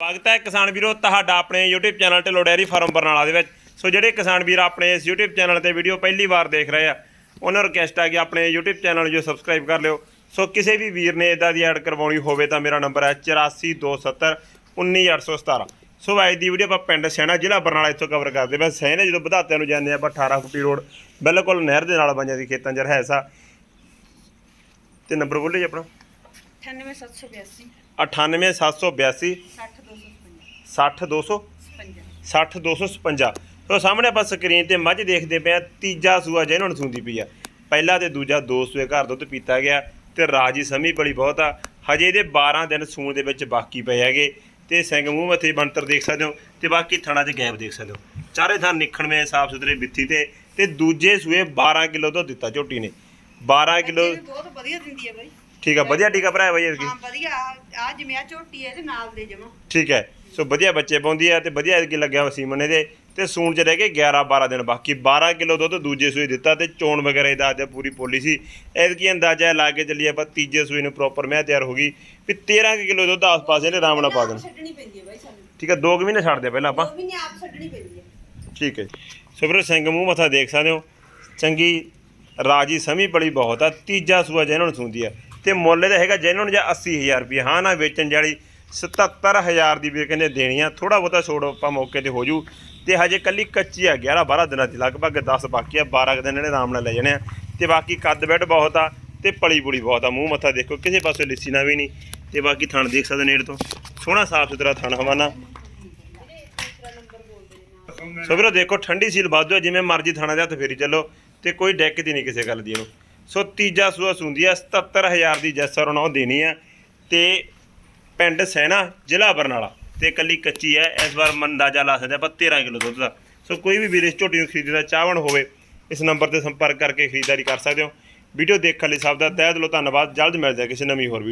ਸਵਾਗਤ ਹੈ ਕਿਸਾਨ ਵੀਰੋ ਤੁਹਾਡਾ ਆਪਣੇ YouTube channel Dhillon dairy farm Barnala ਦੇ ਵਿੱਚ। ਸੋ ਜਿਹੜੇ ਕਿਸਾਨ ਵੀਰ ਆਪਣੇ ਇਸ YouTube ਚੈਨਲ ਤੇ ਵੀਡੀਓ ਪਹਿਲੀ ਵਾਰ ਦੇਖ ਰਹੇ ਆ ਉਹਨਾਂ ਨੂੰ ਰਿਕਵੈਸਟ ਹੈ ਕਿ ਆਪਣੇ YouTube ਚੈਨਲ ਨੂੰ ਜੋ ਸਬਸਕ੍ਰਾਈਬ ਕਰ ਲਿਓ। ਸੋ ਕਿਸੇ ਵੀ ਵੀਰ ਨੇ ਇਦਾਂ ਦੀ ਐਡ ਕਰਵਾਉਣੀ ਹੋਵੇ ਤਾਂ ਮੇਰਾ ਨੰਬਰ ਹੈ 8427 19817 ਸੋ ਅੱਜ ਦੀ ਵੀਡੀਓ ਆਪਾਂ ਪਿੰਡ ਸੈਣਾ ਜ਼ਿਲ੍ਹਾ ਬਰਨਾਲਾ ਇੱਥੋਂ ਕਵਰ ਕਰਦੇ ਬਸ। ਸੈਣੇ ਜਦੋਂ ਵਧਾਤਿਆਂ ਨੂੰ ਜਾਂਦੇ ਆਪਾਂ 18 ਫੁੱਟੀ ਰੋਡ ਬਿਲਕੁਲ ਨਹਿਰ ਦੇ ਨਾਲ ਬੰਜਾਂ ਦੀ ਖੇਤਾਂ 'ਚ ਹੈ ਸਾ ਤੇ ਨੰਬਰ ਬੋਲੇ ਜੀ ਆਪਣਾ। 98782 98782 60255 60200 60255 ਸੋ। ਸਾਹਮਣੇ ਆਪਾਂ ਸਕਰੀਨ ਤੇ ਮੱਝ ਦੇਖਦੇ ਪਏ ਆ ਤੀਜਾ ਸੂਆ ਜਿਹਨਾਂ ਨੂੰ ਸੂੰਦੀ ਪਈ ਆ। ਪਹਿਲਾ ਤੇ ਦੂਜਾ ਦੋ ਸੂਏ ਘਰ ਦੁੱਧ ਪੀਤਾ ਗਿਆ ਤੇ ਰਾਜੀ ਸਮੀ ਬੜੀ ਬਹੁਤ ਆ। ਹਜੇ ਇਹਦੇ 12 ਦਿਨ ਸੂਣ ਦੇ ਵਿੱਚ ਬਾਕੀ ਪਏ ਹੈਗੇ। ਤੇ ਸਿੰਘ ਮੂੰਹ ਮੱਥੇ ਬੰਤਰ ਦੇਖ ਸਕਦੇ ਹੋ ਤੇ ਬਾਕੀ ਥਣਾ 'ਚ ਗੈਪ ਦੇਖ ਸਕਦੇ ਹੋ। ਚਾਰੇ ਥਾਂ ਨਿਖਣ ਮੇ ਸਾਫ਼ ਸੁਥਰੇ ਬਿੱਥੀ ਤੇ ਤੇ ਦੂਜੇ ਸੂਏ 12 ਕਿਲੋ ਦੁੱਧ ਦਿੱਤਾ ਝੋਟੀ ਨੇ। 12 ਕਿਲੋ ਇਹ ਬਹੁਤ ਵਧੀਆ ਦਿੰਦੀ ਹੈ ਬਾਈ। ਠੀਕ ਆ ਵਧੀਆ ਟੀਕਾ ਭਰਾਇਆ ਬਾਈ ਇਸਕੀ ਹਾਂ ਵਧੀਆ। ਆ ਜਿਵੇਂ ਆ ਝੋਟੀ ਹੈ ਇਹਦੇ ਨਾਲ ਦੇ ਜਮਾ। ਠੀਕ ਹੈ। ਸੋ ਵਧੀਆ ਬੱਚੇ ਪਾਉਂਦੀ ਆ ਤੇ ਵਧੀਆ ਕਿ ਲੱਗਿਆ ਵਸੀਮਨ ਇਹਦੇ ਤੇ ਸੂਣ ਚ ਰਹਿ ਗਏ 11 12 ਦਿਨ ਬਾਕੀ 12 ਕਿਲੋ ਦੁੱਧ ਦੂਜੇ ਸੂਈ ਦਿੱਤਾ ਤੇ ਚੋਣ ਵਗੈਰਾ ਇਹਦਾ ਅੱਜ ਪੂਰੀ ਪੋਲੀ ਸੀ। ਐਤਕੀ ਅੰਦਾਜ਼ਾ ਲਾ ਕੇ ਚੱਲੀ ਆਪਾਂ, ਤੀਜੇ ਸੂਈ ਨੂੰ ਪ੍ਰੋਪਰ ਮੈਂ ਤਿਆਰ ਹੋ ਗਈ ਵੀ 13 ਕੁ ਕਿਲੋ ਦੁੱਧ ਆਸ-ਪਾਸ ਇਹਨੇ ਆਰਾਮ ਨਾਲ ਪਾ ਦੇਣਾ। ਛੱਡਣੀ ਪੈਂਦੀ ਹੈ ਬਾਈ ਸਾਨੂੰ ਠੀਕ ਹੈ 2 ਮਹੀਨੇ ਛੱਡ ਦੇ ਪਹਿਲਾਂ ਆਪਾਂ। ਦੋ ਮਹੀਨੇ ਆਪ ਛੱਡਣੀ ਪੈਂਦੀ ਹੈ ਠੀਕ ਹੈ ਸੋ ਵੀਰੋ, ਸਿੰਘ ਮੂੰਹ ਮੱਥਾ ਦੇਖ ਸਕਦੇ ਹੋ। ਚੰਗੀ ਰਾਜੀ ਸਮੀ ਬੜੀ ਬਹੁਤ ਆ। ਤੀਜਾ ਸੂਆ ਜਿਹਨਾਂ ਨੂੰ ਸੂੰਦੀ ਆ। ਤੇ ਮੁੱਲ ਇਹਦਾ ਹੈਗਾ ਜਿਹਨਾਂ ਨੂੰ ਜਾਂ 80000 ਰੁਪਏ ਹਾਂ ਨਾ, ਵੇਚਣ ਵਾਲੀ 77000 ਦੀ ਵੀ ਕਹਿੰਦੇ ਦੇਣੀ ਆ ਥੋੜਾ ਬਹੁਤਾ ਛੋੜ ਆਪਾਂ ਮੌਕੇ ਤੇ ਹੋ ਜੂ ਤੇ ਹਜੇ ਕੱਲੀ ਕੱਚੀ ਆ 11 12 ਦਿਨਾਂ ਦੀ, ਲਗਭਗ 10 ਬਾਕੀ ਆ 12 ਕੁ ਦਿਨ ਇਹਨੇ ਆਰਾਮ ਨਾਲ ਲੈ ਜਾਣੇ ਆ। ਤੇ ਬਾਕੀ ਕੱਦ ਬੈੱਡ ਬਹੁਤ ਆ, ਤੇ ਪਲੀ ਪੁਲੀ ਬਹੁਤ ਆ, ਮੂੰਹ ਮੱਥਾ ਦੇਖੋ, ਕਿਸੇ ਪਾਸੇ ਲਿੱਸੀ ਨਾ ਵੀ ਨਹੀਂ। ਤੇ ਬਾਕੀ ਥਣ ਦੇਖ ਸਕਦੇ ਨੇੜੇ ਤੋਂ। ਸੋਹਣਾ ਸਾਫ਼ ਸੁਥਰਾ ਥਣ ਹਵਾਨਾ। ਸੋ ਵੀਰੋ ਦੇਖੋ, ਠੰਡੀ ਸੀਲ ਵਾਧੂ ਹੈ ਜਿਵੇਂ ਮਰਜ਼ੀ ਥਾਣਾ ਦੇ ਹੱਥ ਫੇਰੀ ਚੱਲੋ, ਤੇ ਕੋਈ ਡੈਕ ਦੀ ਨਹੀਂ ਕਿਸੇ ਗੱਲ ਦੀ ਇਹਨੂੰ। ਸੋ ਤੀਜਾ ਸੂਆ ਸੁੰਦੀ ਆ 77000 ਦੀ ਜੈਸਰ ਉਹਨਾਂ ਦੇਣੀ ਆ। ਤੇ ਪਿੰਡ ਸੈਣਾ, ਜ਼ਿਲ੍ਹਾ ਬਰਨਾਲਾ। ਤੇ ਕੱਲੀ ਕੱਚੀ ਹੈ, ਇਸ ਵਾਰ ਅੰਦਾਜ਼ਾ ਲਾ ਸਕਦੇ ਆਪਾਂ 13 ਕਿਲੋ ਦੁੱਧ ਦਾ। ਸੋ ਕੋਈ ਵੀ ਵੀਰ, ਇਸ ਝੋਟੀ ਨੂੰ ਖਰੀਦਦਾ ਚਾਹਵਣ ਹੋਵੇ, ਇਸ ਨੰਬਰ ਤੇ ਸੰਪਰਕ ਕਰਕੇ ਖਰੀਦਦਾਰੀ ਕਰ ਸਕਦੇ ਹੋ। ਵੀਡੀਓ ਦੇਖਣ ਲਈ ਸਭ ਦਾ ਤਹਿ ਦਿਲੋਂ ਧੰਨਵਾਦ। ਜਲਦ ਮਿਲਦੇ ਹਾਂ ਕਿਸੇ ਨਵੀਂ ਹੋਰ